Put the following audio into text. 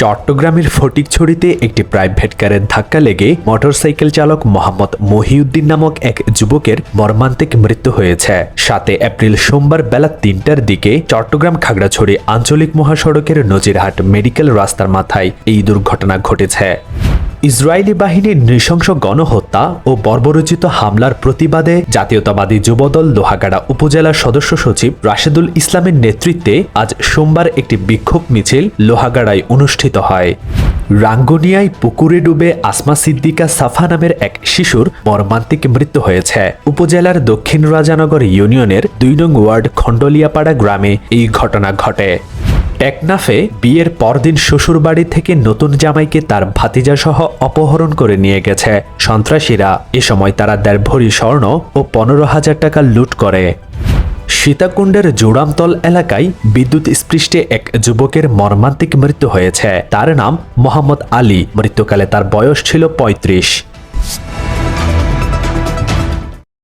চট্টগ্রামের ফটিকছড়িতে একটি প্রাইভেট কারের ধাক্কা লেগে মোটরসাইকেল চালক মোহাম্মদ মহিউদ্দিন নামক এক যুবকের মর্মান্তিক মৃত্যু হয়েছে। সাতে এপ্রিল সোমবার বেলা তিনটার দিকে চট্টগ্রাম খাগড়াছড়ি আঞ্চলিক মহাসড়কের নজিরহাট মেডিকেল রাস্তার মাথায় এই দুর্ঘটনা ঘটেছে। ইসরায়েলি বাহিনীর নৃশংস গণহত্যা ও বর্বরোচিত হামলার প্রতিবাদে জাতীয়তাবাদী যুবদল লোহাগাড়া উপজেলার সদস্য সচিব রাশেদুল ইসলামের নেতৃত্বে আজ সোমবার একটি বিক্ষোভ মিছিল লোহাগাড়ায় অনুষ্ঠিত হয়। রাঙ্গুনিয়ায় পুকুরে ডুবে আসমা সিদ্দিকা সাফা নামের এক শিশুর মর্মান্তিক মৃত্যু হয়েছে। উপজেলার দক্ষিণ রাজানগর ইউনিয়নের দুই নং ওয়ার্ড খণ্ডলিয়াপাড়া গ্রামে এই ঘটনা ঘটে। টেকনাফে বিয়ের পরদিন শ্বশুরবাড়ি থেকে নতুন জামাইকে তার ভাতিজা সহ অপহরণ করে নিয়ে গেছে। সন্ত্রাসীরা এ সময় তারা দেড় ভরি স্বর্ণ ও পনেরো হাজার টাকা লুট করে। সীতাকুণ্ডের জোড়ামতল এলাকায় বিদ্যুৎ স্পৃষ্টে এক যুবকের মর্মান্তিক মৃত্যু হয়েছে। তার নাম মোহাম্মদ আলী। মৃত্যুকালে তার বয়স ছিল পঁয়ত্রিশ।